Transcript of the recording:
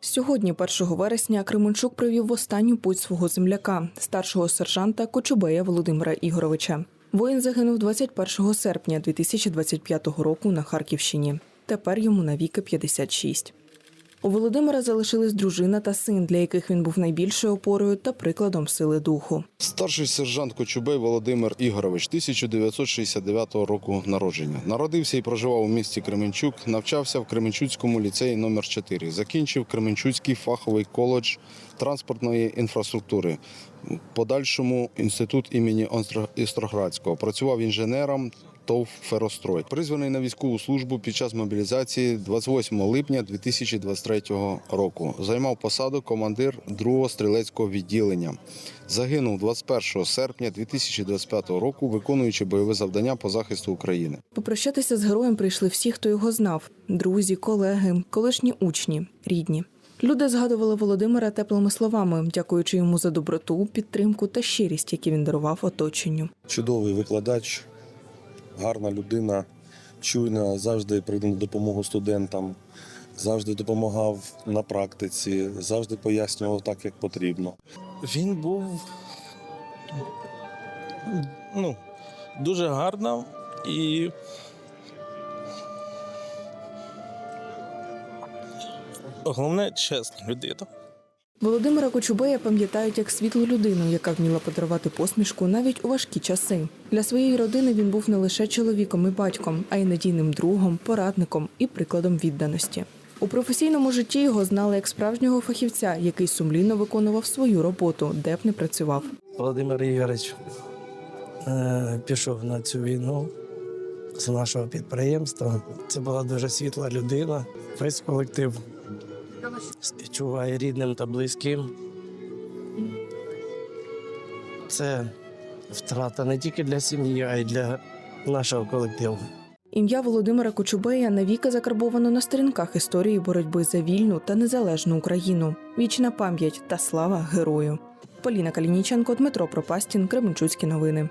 Сьогодні, 1 вересня, Кременчук провів в останню путь свого земляка, старшого сержанта Кочубея Володимира Ігоровича. Воїн загинув 21 серпня 2025 року на Харківщині. Тепер йому навіки 56. У Володимира залишились дружина та син, для яких він був найбільшою опорою та прикладом сили духу. Старший сержант Кочубей Володимир Ігорович, 1969 року народження. Народився і проживав у місті Кременчук, навчався в Кременчуцькому ліцеї номер 4 Закінчив Кременчуцький фаховий коледж транспортної інфраструктури. Подальшому інститут імені Остроградського. Працював інженером ТОВ «Ферострой». Призваний на військову службу під час мобілізації 28 липня 2023 року. Займав посаду командир 2-го стрілецького відділення. Загинув 21 серпня 2025 року, виконуючи бойове завдання по захисту України. Попрощатися з героєм прийшли всі, хто його знав: друзі, колеги, колишні учні, рідні. Люди згадували Володимира теплими словами, дякуючи йому за доброту, підтримку та щирість, які він дарував оточенню. чудовий викладач, гарна людина, чуйна, завжди прийде на допомогу студентам, завжди допомагав на практиці, завжди пояснював так, як потрібно. Він був ну, дуже гарна і головне чесна людина. Володимира Кочубея пам'ятають як світлу людину, яка вміла подарувати посмішку навіть у важкі часи. Для своєї родини він був не лише чоловіком і батьком, а й надійним другом, порадником і прикладом відданості. У професійному житті його знали як справжнього фахівця, який сумлінно виконував свою роботу, де б не працював. Володимир Ігорович е, пішов на цю війну з нашого підприємства. Це була дуже світла людина. Весь колектив співчуває рідним та близьким. Це втрата не тільки для сім'ї, а й для нашого колективу. Ім'я Володимира Кочубея навіки закарбовано на сторінках історії боротьби за вільну та незалежну Україну. Вічна пам'ять та слава герою. Поліна Калініченко, Дмитро Пропастін, Кременчуцькі новини.